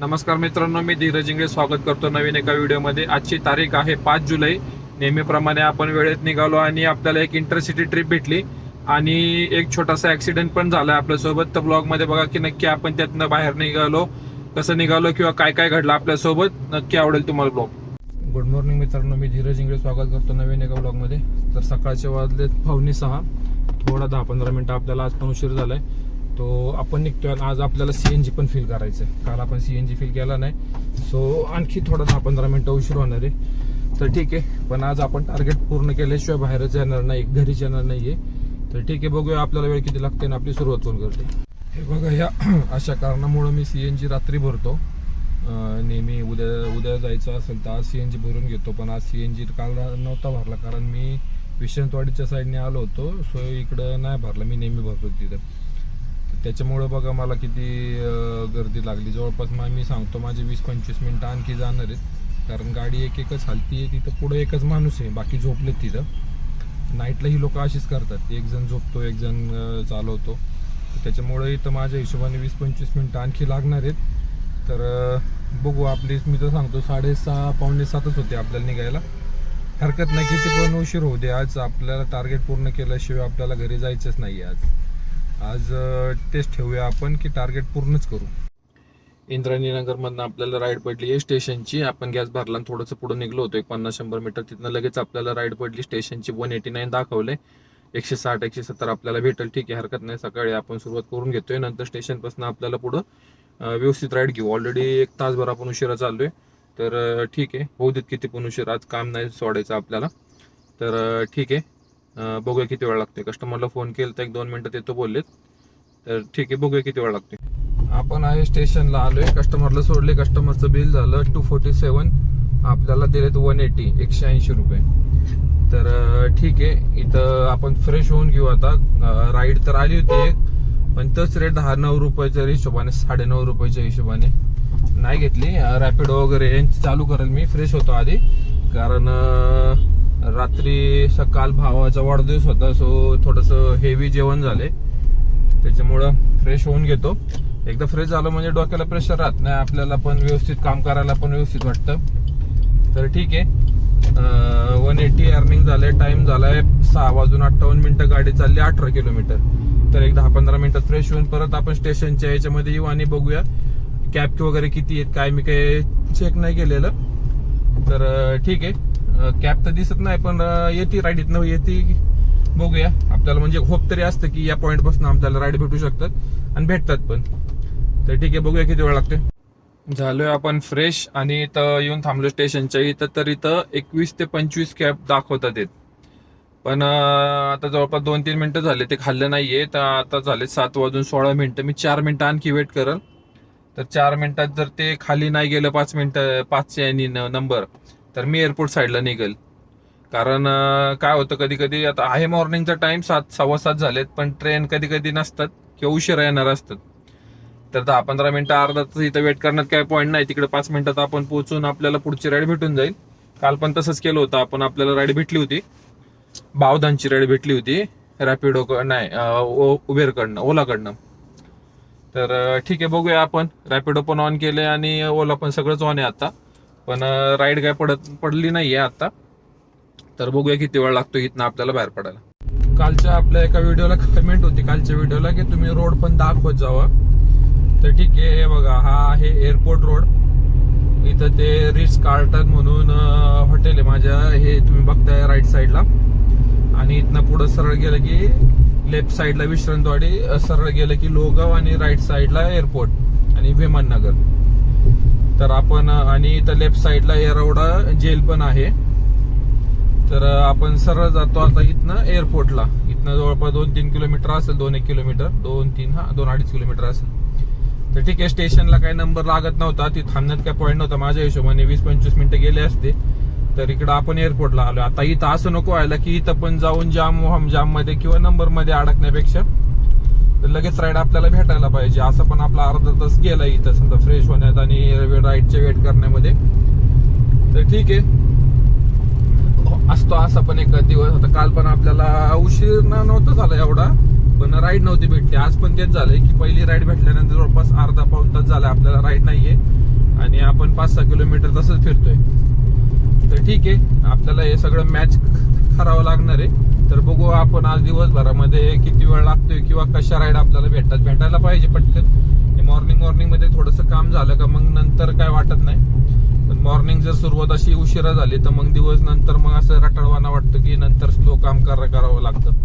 नमस्कार मित्रांनो मी धीरज इंगळे स्वागत करतो नवीन एका व्हिडिओमध्ये. आजची तारीख आहे पाच जुलै. नेहमीप्रमाणे आपण वेळेत निघालो आणि आपल्याला एक इंटरसिटी ट्रिप भेटली. आणि एक छोटासा ऍक्सिडेंट पण झाला आपल्यासोबत. तर ब्लॉगमध्ये बघा की नक्की आपण त्यातनं बाहेर निघालो. कसं निघालो किंवा काय काय घडलं आपल्यासोबत. नक्की आवडेल तुम्हाला ब्लॉग गुड मॉर्निंग मित्रांनो मी धीरज इंगळे स्वागत करतो नवीन एका ब्लॉगमध्ये तर सकाळचे वाजलेत पावणे सहा. थोडा दहा पंधरा मिनटं आपल्याला आज पण उशीर आहे तो आपण निघतोय आज आपल्याला सीएनजी पण फील करायचं आहे काल आपण सीएनजी फील केला नाही. सो आणखी थोडा दहा पंधरा मिनटं उशीर होणार आहे. तर ठीक आहे. पण आज आपण टार्गेट पूर्ण केल्याशिवाय बाहेरच येणार नाही घरीच येणार नाहीये. तर ठीक आहे बघूया आपल्याला वेळ किती लागते आणि आपली सुरुवात कोण करते. हे बघा ह्या अशा कारणामुळं मी सीएनजी रात्री भरतो. नेहमी उद्या उद्या जायचं असेल तर आज सीएनजी भरून घेतो. पण आज सीएनजी काल नव्हता भरला कारण मी विश्रांतवाडीच्या साईडने आलो होतो. सो इकडं नाही भरला. मी नेहमी भरतो तिथं. त्याच्यामुळं बघा मला किती गर्दी लागली. जवळपास मग मी सांगतो माझे वीस पंचवीस मिनटं आणखी जाणार आहेत. कारण गाडी एक एकच हलती आहे तिथं पुढं एकच माणूस आहे बाकी झोपलेत तिथं. नाईटला ही लोक अशीच करतात. एक जण झोपतो एक जण चालवतो. त्याच्यामुळे इथं माझ्या हिशोबाने वीस पंचवीस मिनटं आणखी लागणार आहेत. तर बघू आपली मी तर सांगतो साडेसहा पावणे सातच होते आपल्याला निघायला. हरकत नाही किती पण उशीर होऊ दे. आज आपल्याला टार्गेट पूर्ण केल्याशिवाय आपल्याला घरी जायचंच नाही आज. आज टेस्ट ठेवूया आपण की टार्गेट पूर्णच करू. इंद्रायणी नगरमधनं आपल्याला राईड पडली आहे स्टेशनची आपण गॅस भरला आणि थोडंसं पुढे निघलो होतो. एक पन्नास शंभर मीटर तिथनं लगेच आपल्याला राईड पडली. स्टेशनची वन एटी नाईन दाखवले एकशे साठ एकशे सत्तर आपल्याला भेटेल. ठीक आहे हरकत नाही. सकाळी आपण सुरुवात करून घेतोय. नंतर स्टेशनपासून आपल्याला पुढं व्यवस्थित राईड घेऊ. ऑलरेडी एक तासभर आपण उशिरा चाललोय. तर ठीक आहे. होऊ देत किती पण उशीर. आज काम नाही सोडायचं आपल्याला. तर ठीक आहे. बघूया किती वेळ लागते कस्टमरला फोन केला तर एक दोन मिनिटात येतो बोललेत. तर ठीक आहे बघूया किती वेळ लागते आपण आहे स्टेशनला आलोय. कस्टमरला सोडले. कस्टमरचं बिल झालं टू फोर्टी सेवन आपल्याला दिलेत वन एटी एकशे ऐंशी रुपये. तर ठीक आहे. इथं आपण फ्रेश होऊन घेऊ आता. राईड तर आली होती एक पण तोच रेट दहा नऊ रुपयाच्या हिशोबाने साडे नऊ रुपयाच्या हिशोबाने नाही घेतली. रॅपिडो वगैरे यांची चालू करेल मी. फ्रेश होतो आधी. कारण रात्री सकाळ भावाचा वाढदिवस होता सो थोडस हेवी जेवण झाले. त्याच्यामुळं फ्रेश होऊन घेतो. एकदा फ्रेश झालं म्हणजे डोक्याला प्रेशर राहत नाही आपल्याला पण व्यवस्थित काम करायला पण व्यवस्थित वाटतं. तर ठीक आहे. वन एटी अर्निंग झालंय टाइम झालाय सहा वाजून अठ्ठावन्न मिनिटं गाडी चालली अठरा किलोमीटर तर एक दहा पंधरा मिनटं फ्रेश होऊन परत आपण स्टेशनच्या याच्यामध्ये येऊ आणि बघूया. कॅब वगैरे किती आहेत काय मी काही चेक नाही केलेलं. तर ठीक आहे. कॅब तर दिसत नाही पण अं, येते राईडीतनं येते. बघूया. आपल्याला म्हणजे होप तरी असतं की या पॉईंटपासून आपल्याला राईड भेटू शकतात आणि भेटतात पण. तर ठीक आहे बघूया किती वेळ लागते झालोय आपण फ्रेश आणि इथं येऊन थांबलो स्टेशनच्या इथं तर इथं एकवीस ते पंचवीस कॅब दाखवतात येत. पण आता जवळपास दोन तीन मिनिटं झाले ते खाल्लं नाहीये. तर आता झाले सात वाजून सोळा मिनिटं. मी चार मिनिटं आणखी वेट करल. तर चार मिनिटात जर ते खाली नाही गेलं पाच मिनिटं पाचशे आणि नंबर तर मी एअरपोर्ट साईडला निघेल. कारण काय होतं कधी कधी आता आहे मॉर्निंगचा टाइम सात सव्वा सात झालेत पण ट्रेन कधी कधी नसतात किंवा उशिरा येणार असतात. तर दहा पंधरा मिनिटं अर्धा तास इथं वेट करण्यात काय पॉईंट नाही. तिकडे पाच मिनिटात आपण पोहोचून आपल्याला पुढची राईड भेटून जाईल. काल पण तसंच केलं होतं. आपण आपल्याला राईड भेटली होती. बावधानची राईड भेटली होती. रॅपिडो नाही उबेरकडनं ओलाकडनं तर ठीक आहे बघूया आपण. रॅपिडो पण ऑन केले आणि ओला पण सगळंच ऑन आहे आता. पण राईड काय पडत पडली नाहीये आता. तर बघूया किती वेळ लागतो इथनं आपल्याला बाहेर पडायला. कालच्या आपल्या एका व्हिडिओला कमेंट होती कालच्या व्हिडिओला की तुम्ही रोड पण दाखवत जावा. तर ठीक आहे हे बघा हा आहे एअरपोर्ट रोड इथं ते रिच कार्टन म्हणून हॉटेल आहे माझ्या हे तुम्ही बघताय राईट साईडला आणि इथनं पुढं सरळ गेलं की लेफ्ट साईडला विश्रांतवाडी सरळ गेलं की लोगाव आणि राईट साईडला एअरपोर्ट आणि विमाननगर. तर आपण आणि इथं लेफ्ट साईडला एरवडा जेल पण आहे. तर आपण सरळ जातो आता इथनं एअरपोर्टला इथनं जवळपास दोन तीन किलोमीटर असेल दोन एक किलोमीटर दोन तीन हा दोन अडीच किलोमीटर असेल. तर ठीक आहे स्टेशनला काही नंबर लागत नव्हता. ती थांबण्यात काय पॉईंट नव्हता. माझ्या हिशोबाने वीस पंचवीस मिनिटं गेले असते. तर इकडं आपण एअरपोर्टला आलो आता इथं असं नको व्हायला की इथं पण जाऊन जाम हम जाममध्ये किंवा नंबरमध्ये अडकण्यापेक्षा तर लगेच राईड आपल्याला भेटायला पाहिजे. असं पण आपला अर्धा तास गेला इथं समजा फ्रेश होण्यात आणि राईडचे वेट करण्यामध्ये. तर ठीक आहे. असतो असा पण एक दिवस आता काल पण आपल्याला उशीर न- नव्हता झाला एवढा पण राईड नव्हती भेटली. आज पण तेच झालंय की पहिली राईड भेटल्यानंतर जवळपास अर्धा पाऊन तास झाला आपल्याला राईड नाहीये. आणि आपण पाच सहा किलोमीटर तसंच फिरतोय. तर ठीक आहे. आपल्याला हे सगळं मॅच करावं लागणार आहे. तर बघू आपण आज दिवसभरामध्ये किती वेळ लागतोय किंवा कशा राईड आपल्याला भेटतात. भेटायला पाहिजे पटकन. मॉर्निंग मॉर्निंगमध्ये थोडंसं काम झालं का मग नंतर काय वाटत नाही. पण मॉर्निंग जर सुरुवात अशी उशिरा झाली तर मग दिवस नंतर मग असं रटाळवाना वाटतं की नंतर स्लो काम करा करावं लागतं.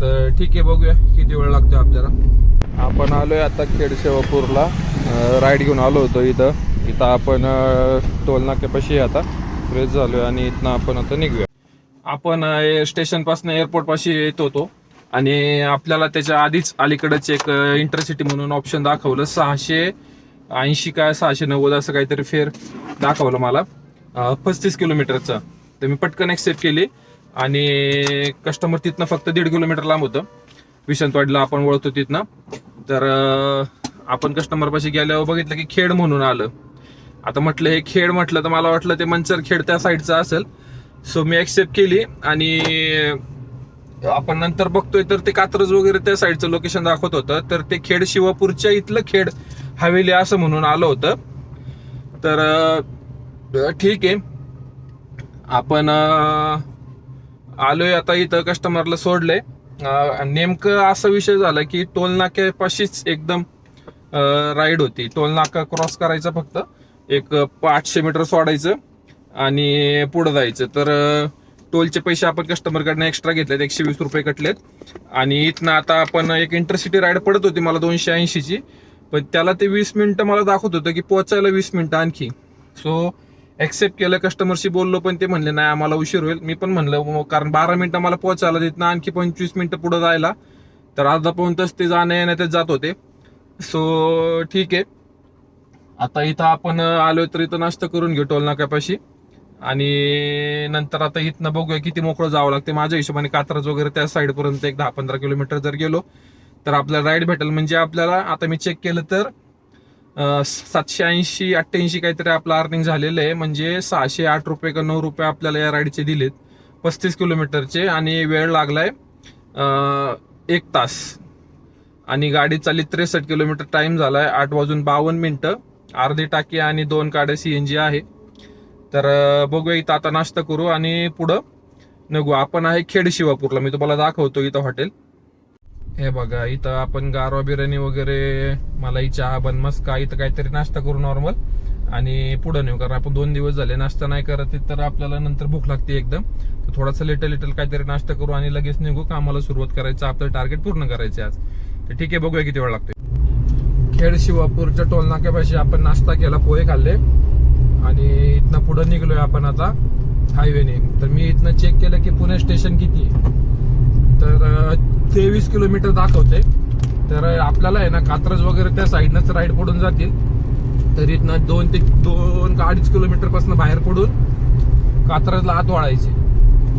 तर ठीक आहे बघूया किती वेळ लागतो आपल्याला. आपण आलोय आता खेडशेवापूरला राईड घेऊन आलो होतो इथं. इथं आपण टोलनाक्यापाशी आता. फ्रेश झालोय आणि इथनं आपण आता निघूया. आपण स्टेशनपासून एअरपोर्ट पाशी येत होतो. आणि आपल्याला त्याच्या आधीच अलीकडच एक इंटरसिटी म्हणून ऑप्शन दाखवलं. सहाशे ऐंशी काय सहाशे नव्वद असं काहीतरी फेर दाखवलं मला. पस्तीस किलोमीटरचं. तर मी पटकन ॲक्सेप्ट केली. आणि कस्टमर तिथनं फक्त दीड किलोमीटर लांब होतं. विशांतवाडीला आपण वळतो तिथनं. तर आपण कस्टमरपाशी गेल्यावर बघितलं की खेड म्हणून आलं. आता म्हटलं हे खेड म्हटलं तर मला वाटलं ते मंचर खेड त्या साईडचं असेल. सो मी ॲक्सेप्ट केली आणि आपण नंतर बघतोय तर ते कात्रज वगैरे त्या साईडचं लोकेशन दाखवत होतं. तर ते खेड शिवापूरच्या इथलं खेड हवेली असं म्हणून आलं होतं. तर ठीक आहे. आपण आलोय आता इथं कस्टमरला सोडलंय. नेमकं असा विषय झाला की टोल नाक्यापाशीच एकदम राईड होती. टोल नाका क्रॉस करायचा फक्त. एक पाचशे मीटर सोडायचं आणि पुढं जायचं. तर टोलचे पैसे आपण कस्टमरकडनं एक्स्ट्रा घेतलेत एकशे वीस रुपये कटलेत. आणि इथनं आता आपण एक इंटरसिटी राईड पडत होती मला दोनशे ऐंशीची. पण त्याला ते वीस मिनटं मला दाखवत होतं की पोचायला वीस मिनटं आणखी. सो ॲक्सेप्ट केलं कस्टमरशी बोललो पण ते म्हणले नाही आम्हाला उशीर होईल. मी पण म्हणलं कारण बारा मिनटं मला पोचायला तिथनं आणखी पंचवीस मिनटं पुढं जायला. तर अर्धा पाऊन तास ते जाणं येण्यातच जात होते. सो ठीक आहे. आता इथं आपण आलो तर इथं नाश्ता करून घेऊ टोल नाक्यापाशी आणि नंतर आता इथनं बघूया किती मोकळं जावं लागते माझ्या हिशोबाने कात्रज वगैरे त्या साईड पर्यंत एक दहा पंधरा किलोमीटर जर गेलो तर आपल्याला राईड भेटेल. म्हणजे आपल्याला आता मी चेक केलं तर सातशे ऐंशी अठ्ठ्याऐंशी काहीतरी आपलं अर्निंग झालेलं आहे. म्हणजे सहाशे आठ रुपये का नऊ रुपये आपल्याला या राईडचे दिलेत. पस्तीस किलोमीटरचे आणि वेळ लागलाय एक तास. आणि गाडी चालली त्रेसष्ट किलोमीटर. टाइम झालाय आठ वाजून बावन्न मिनिटं. अर्धी टाकी आणि दोन काड्या सीएनजी आहे. तर बघूया इथं आता नाश्ता करू आणि पुढं निघू. आपण आहे खेड शिवापूरला. मी तुम्हाला दाखवतो इथं हॉटेल. हे बघा इथं आपण गारवा बिर्याणी वगैरे मलाई चहा बन मस्का इथं काहीतरी नाश्ता करू नॉर्मल आणि पुढं नेऊ कारण आपण दोन दिवस झाले नाश्ता नाही करत तर आपल्याला नंतर भूक लागते एकदम. तर थोडासा लिटल लिटल काहीतरी नाश्ता करू आणि लगेच निघू. कामाला सुरुवात करायचं आपलं टार्गेट पूर्ण करायचं आज. तर ठीक आहे बघूया किती वेळ लागते खेड शिवापूरच्या टोलनाक्यापाशी आपण नाश्ता केला पोहे खाल्ले. आणि इथनं पुढं निघलोय आपण आता हायवेने तर मी इथनं चेक केलं की पुणे स्टेशन किती आहे. तर तेवीस किलोमीटर दाखवते तर आपल्याला आहे ना कात्रज वगैरे त्या साईडनंच राईड पडून जातील. तर इथनं दोन ते दोन का अडीच किलोमीटरपासून बाहेर पडून कात्रजला आत वळायचे.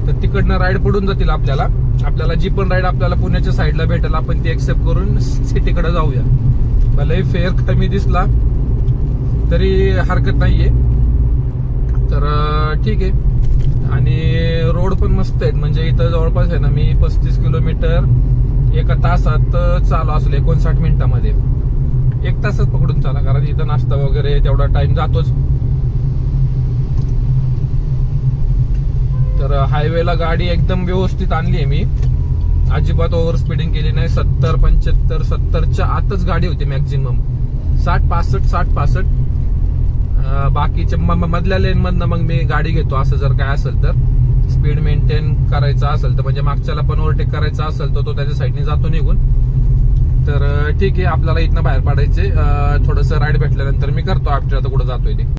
तर तिकडनं राईड पडून जातील आपल्याला. आपल्याला जी पण राईड आपल्याला पुण्याच्या साईडला भेटेल आपण ती एक्सेप्ट करून सिटीकडे जाऊया. भले फेअर कमी दिसला तरी हरकत नाहीये. तर ठीक आहे. आणि रोड पण मस्त आहेत. म्हणजे इथं जवळपास आहे ना मी पस्तीस किलोमीटर एका तासात चालू असेल एकोणसाठ मिनिटामध्ये. एक तासच पकडून चाला कारण इथं नाश्ता वगैरे तेवढा टाइम जातोच. तर हायवेला गाडी एकदम व्यवस्थित आणली आहे मी. अजिबात ओव्हर स्पीडिंग केली नाही. सत्तर पंच्याहत्तर सत्तरच्या आतच गाडी होती मॅक्झिमम साठ पासष्ट साठ पासष्ट. बाकीच्या म- मधल्या लेन मधनं मग मी गाडी घेतो. असं जर काय असेल तर. स्पीड मेंटेन करायचं असेल तर म्हणजे मागच्याला पण ओव्हरटेक करायचा असेल तर तो त्याच्या साईडने जातो निघून. तर ठीक आहे आपल्याला इथनं बाहेर पाडायचे. थोडस राईड भेटल्यानंतर मी करतो. आपल्या आता कुठं जातोय ते.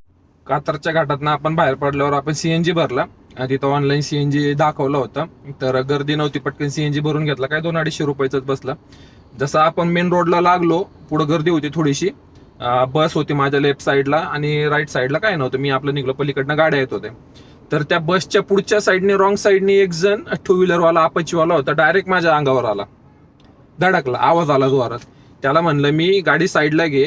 कातरच्या घाटातनं आपण बाहेर पडल्यावर आपण सीएनजी भरला. तिथं ऑनलाईन सीएनजी दाखवलं होतं. तर गर्दी नव्हती पटकन सीएनजी भरून घेतला. काय दोन अडीचशे रुपयाचाच बसला. जसं आपण मेन रोडला लागलो पुढं गर्दी होती थोडीशी. बस होती माझ्या लेफ्ट साईडला आणि राईट साईडला काय नव्हतं. मी आपलं निघलो पलीकडनं गाड्या येत होते तर त्या बसच्या पुढच्या साईडने रॉंग साईडने एक जण टू व्हीलरवाला वाला होता. डायरेक्ट माझ्या अंगावर आला. धडकला. आवाज आला जोरात. त्याला म्हणलं मी गाडी साईडला घे.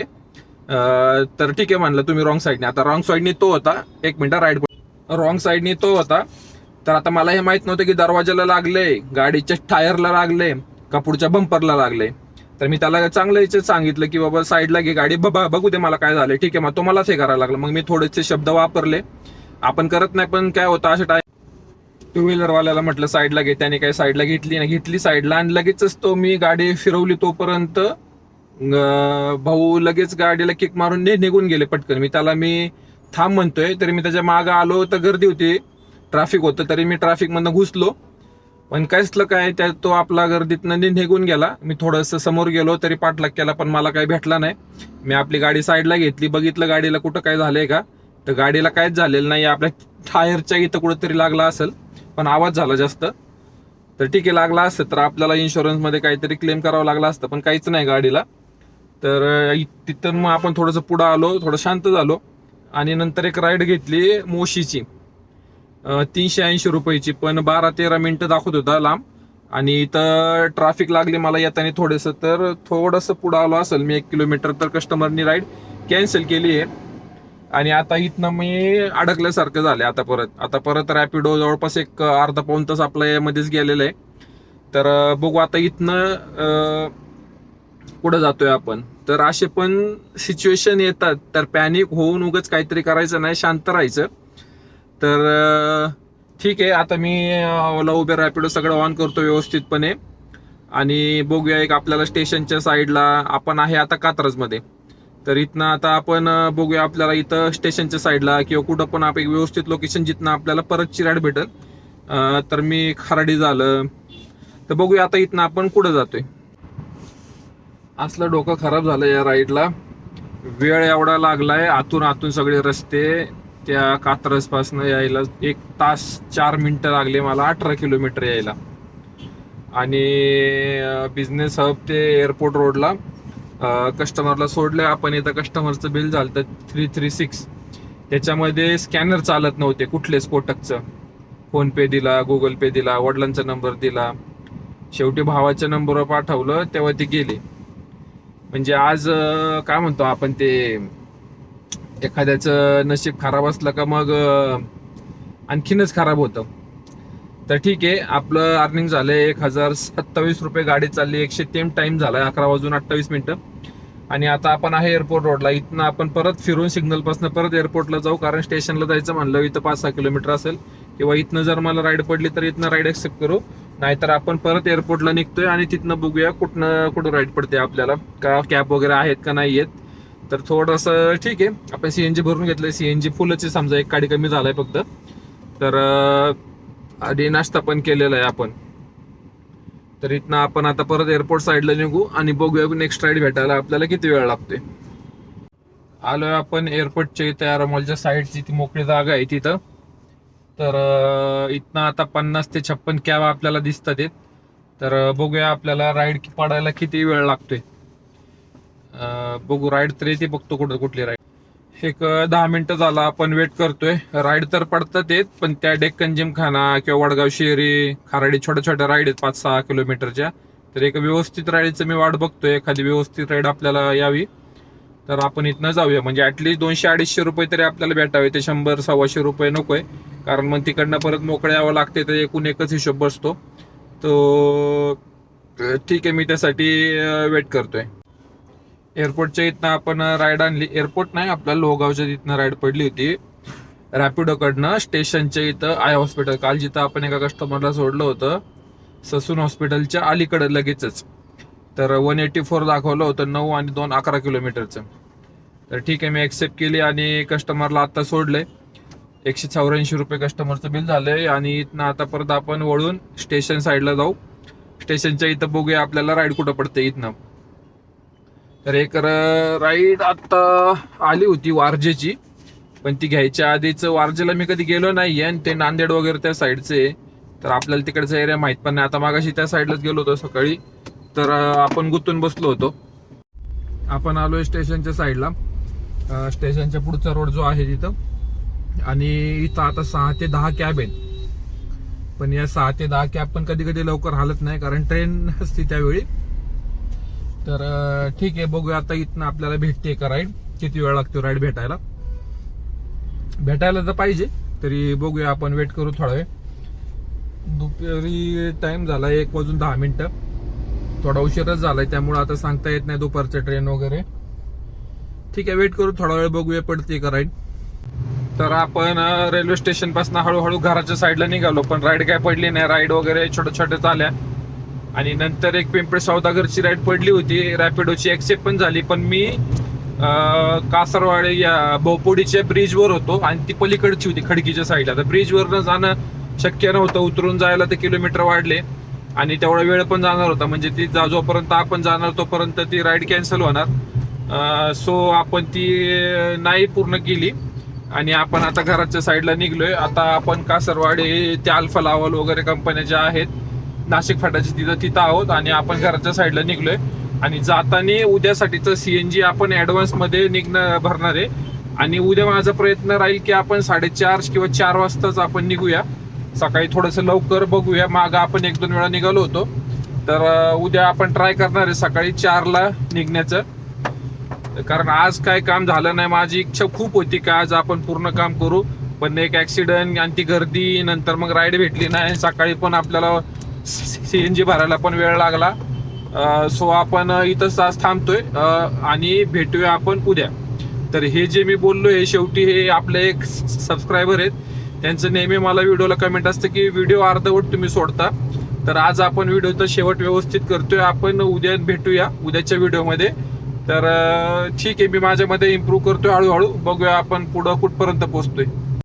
तर ठीक आहे म्हणलं तुम्ही रॉंग साईडने आता रॉंग साईडने तो होता. एक मिनिट राईट रॉंग साईडने तो होता. तर आता मला हे माहीत नव्हतं की दरवाजाला लागले गाडीच्या टायरला लागले का पुढच्या बंपरला लागले तर मी त्याला चांगलं याच्यात सांगितलं की बाबा साईडला घे गाडी बाबा बघू दे मला काय झालं ठीक आहे मग तो मलाच हे करायला लागला. मग मी थोडेसे शब्द वापरले. आपण करत नाही पण काय होतं अशा टाइम टू व्हीलरवाल्याला म्हटलं साईडला घे. त्याने काय साईडला घेतली ना घेतली साईडला आणि लगेचच तो मी गाडी फिरवली तोपर्यंत भाऊ लगेच गाडीला किक मारून निघून गेले पटकन. मी त्याला मी थांब म्हणतोय. तरी मी त्याच्या मागं आलो तर गर्दी होती. ट्रॅफिक होतं तरी मी ट्रॅफिकमधनं घुसलो. पण कसलं काय त्या तो आपला गर्दीतनं नि- निघून गेला. मी थोडंसं समोर गेलो तरी पाठलाग केला पण मला काही भेटला नाही. मी आपली गाडी साईडला घेतली बघितलं गाडीला कुठं काय झालंय का. तर गाडीला काहीच झालेलं नाही आपल्या टायरच्या इथं कुठंतरी लागला असेल पण आवाज झाला जास्त. तर ठीक आहे लागला असतं. तर आपल्याला इन्शुरन्समध्ये काहीतरी क्लेम करावं लागलं असतं पण काहीच नाही गाडीला. तर तिथं इ- मग आपण थोडंसं पुढं आलो थोडं शांत झालो. आणि नंतर एक राईड घेतली मोशीची. तीनशे ऐंशी रुपयाची पण बारा तेरा मिनिटं दाखवत होता लांब. आणि इथं ट्रॅफिक लागली मला येताना थोडंसं तर थोडंसं पुढं आलो असेल मी एक किलोमीटर तर कस्टमरनी राईड कॅन्सल केली आहे. आणि आता इथनं मी अडकल्यासारखं झालं आता परत. आता परत रॅपिडो जवळपास एक अर्धा पाऊन तास आपल्या यामध्येच गेलेलं आहे. तर बघू आता इथनं अं, पुढे जातोय आपण. तर असे पण सिच्युएशन येतात. तर पॅनिक होऊन उगच काहीतरी करायचं नाही शांत राहायचं. तर ठीक आहे आता मी ओला उबेर रॅपिडो सगळं ऑन करतो व्यवस्थितपणे. आणि बघूया एक आपल्याला स्टेशनच्या साईडला आपण आहे आता कात्रजमध्ये. तर इथनं आता आपण बघूया आपल्याला इथं स्टेशनच्या साईडला किंवा कुठं पण आपण एक व्यवस्थित लोकेशन जिथनं आपल्याला परत चिराड भेटेल. तर मी खराडी झालं. तर बघूया आता इथनं आपण कुठं जातोय. असलं डोकं खराब झालं या राईडला वेळ एवढा लागलाय आतून आतून सगळे रस्ते. त्या कात्रजपासनं यायला एक तास चार मिनटं लागले मला अठरा किलोमीटर यायला. आणि बिझनेस हब ते एअरपोर्ट रोडला कस्टमरला सोडलं. आपण इथं कस्टमरचं बिल झालं तर थ्री थ्री सिक्स त्याच्यामध्ये स्कॅनर चालत नव्हते कुठलेच कोटकचं. फोनपे दिला गुगल पे दिला वडिलांचा नंबर दिला. शेवटी भावाच्या नंबरवर पाठवलं तेव्हा ते गेले. म्हणजे आज काय म्हणतो आपण ते एखाद्याचं नशीब खराब असलं का मग आणखीनच खराब होतं. तर ठीक आहे आपलं अर्निंग झालं एक हजार सत्तावीस रुपये गाडी चालली एकशे तीन टाइम झाला अकरा वाजून अठ्ठावीस मिनिटं. आणि आता आपण आहे एअरपोर्ट रोडला इथनं आपण परत फिरून सिग्नलपासून परत एअरपोर्टला जाऊ कारण स्टेशनला जायचं म्हणलं इथं पाच सहा किलोमीटर असेल. किंवा इथनं जर मला राईड पडली तर इथनं राईड एक्सेप्ट करू. नाहीतर आपण परत एअरपोर्टला निघतोय आणि तिथनं बघूया कुठनं कुठं राईड पडते आपल्याला. का कॅब वगैरे आहेत का नाही आहेत. तर थोडंसं ठीक आहे. आपण सीएनजी भरून घेतलंय. सीएनजी फुलच समजा एक काडी कमी झालाय फक्त. तर आधी नाश्ता पण केलेला आहे आपण. तर इथनं आपण आता परत एअरपोर्ट साईडला निघू आणि बघूया नेक्स्ट राईड भेटायला आपल्याला किती वेळ लागतोय. आलोय आपण एअरपोर्टच्या इथे अॅरोमॉलच्या साईडची ती मोकळी जागा आहे तिथं. तर इथनं आता पन्नास ते छप्पन कॅब आपल्याला दिसतात आहेत. तर बघूया आपल्याला राईड पडायला किती वेळ लागतोय. बघू राईड तर येते बघतो कुठं कुठली राईड एक दहा मिनिटं झाला आपण वेट करतोय. राईड तर पडतात येत पण त्या डेक्कन जिमखाना किंवा वडगाव शेरी खाराडी छोट्या छोट्या राईड आहेत पाच सहा किलोमीटरच्या. तर एक व्यवस्थित राईडचं मी वाट बघतोय. एखादी व्यवस्थित राईड आपल्याला यावी. तर आपण इथनं जाऊया. म्हणजे ॲटलिस्ट दोनशे अडीचशे रुपये तरी आपल्याला भेटावे. ते शंभर सव्वाशे रुपये नको आहे. कारण मग तिकडनं परत मोकळे यावं लागते तर एकूण एकच हिशोब बसतो. तो ठीक आहे मी त्यासाठी वेट करतोय. एअरपोर्टच्या इथनं आपण राईड आणली. एअरपोर्ट नाही आपल्याला लोहगावच्या तिथनं राईड पडली होती. रॅपिडोकडनं स्टेशनच्या इथं आय हॉस्पिटल. काल जिथं आपण एका कस्टमरला सोडलं होतं ससून हॉस्पिटलच्या अलीकडे लगेचच. तर वन एटी फोर दाखवलं होतं नऊ आणि दोन अकरा किलोमीटरचं. तर ठीक आहे मी ऍक्सेप्ट केली आणि कस्टमरला आता सोडले एकशे चौऱ्याऐंशी रुपये कस्टमरचं बिल झालंय आणि इथनं आता परत आपण वळून स्टेशन साईडला जाऊ. स्टेशनच्या इथं बघूया आपल्याला राईड कुठं पडते इथनं. तर एक राईड आता आली होती वारजेची पण ती घ्यायच्या आधीच वारजेला मी कधी गेलो नाही आणि ते नांदेड वगैरे त्या साईडचे तर आपल्याला तिकडचा एरिया माहीत पण नाही. आता मागाशी त्या साईडलाच गेलो होतो सकाळी. तर आपण गुतून बसलो होतो. आपण आलो स्टेशनच्या साईडला. स्टेशनच्या पुढचा रोड जो आहे तिथं. आणि इथं आता सहा ते दहा कॅब आहेत. पण या सहा ते दहा कॅब पण कधी कधी लवकर हालत नाही कारण ट्रेन असते त्यावेळी. तर ठीक आहे बघूया आता इथनं आपल्याला भेटते का राईड किती वेळ लागतो राईड भेटायला? भेटायला तर पाहिजे तरी बघूया आपण वेट करू थोडा वेळ. दुपारी टाइम झाला एक वाजून दहा मिनिटं. थोडा उशीरच झालाय त्यामुळे आता सांगता येत नाही दुपारचं ट्रेन वगैरे. ठीक आहे वेट करू थोडा वेळ बघूया पडते का राईड तर आपण रेल्वे स्टेशनपासून हळूहळू घराच्या साईडला निघालो पण राईड काय पडली नाही. राईड वगैरे छोट्या छोट्या झाल्या आणि नंतर एक पिंपळे सौदागरची राईड पडली होती. रॅपिडोची एक्सेप्ट पण झाली पण मी कासरवाडे कासरवाडी या बोपोडीच्या ब्रिजवर होतो आणि ती पलीकडची होती खडकीच्या साईडला तर ब्रिजवरनं जाणं शक्य नव्हतं. उतरून जायला ते किलोमीटर वाढले आणि तेवढा वेळ पण जाणार होता. म्हणजे ती जा- जोपर्यंत आपण जाणार तोपर्यंत ती राईड कॅन्सल होणार. सो आपण ती नाही पूर्ण केली. आणि आपण आता घराच्या साईडला निघलोय. आता आपण कासरवाडी ते अल्फा लावल वगैरे कंपन्या ज्या आहेत नाशिक फाट्याच्या तिथं तिथं आहोत आणि आपण घराच्या साईडला निघलोय. आणि जाताना उद्यासाठीचं सीएनजी आपण ऍडव्हान्समध्ये निघणं भरणार आहे. आणि उद्या माझा प्रयत्न राहील की आपण साडेचार किंवा चार वाजताच आपण निघूया. सकाळी थोडंसं लवकर बघूया. मागं आपण एक दोन वेळा निघालो होतो. तर उद्या आपण ट्राय करणार आहे सकाळी चारला निघण्याचं. कारण आज काय काम झालं नाही माझी इच्छा खूप होती का आज आपण पूर्ण काम करू. पण एक ऍक्सिडेंट आणि ती गर्दी नंतर मग राईड भेटली नाही. सकाळी पण आपल्याला सीएनजी भरायला पण वेळ लागला. सो आपण इथंच आज थांबतोय. आणि भेटूया आपण उद्या. तर हे जे मी बोललो हे शेवटी हे आपले एक सबस्क्रायबर आहेत. त्यांचं नेहमी मला व्हिडिओला कमेंट असतं की व्हिडिओ अर्धवट तुम्ही सोडता. तर आज आपण व्हिडिओचा शेवट व्यवस्थित करतोय. आपण उद्या भेटूया उद्याच्या व्हिडिओमध्ये. तर ठीक आहे मी माझ्यामध्ये इम्प्रूव्ह करतोय हळूहळू. बघूया आपण पुढं कुठपर्यंत पोहोचतोय.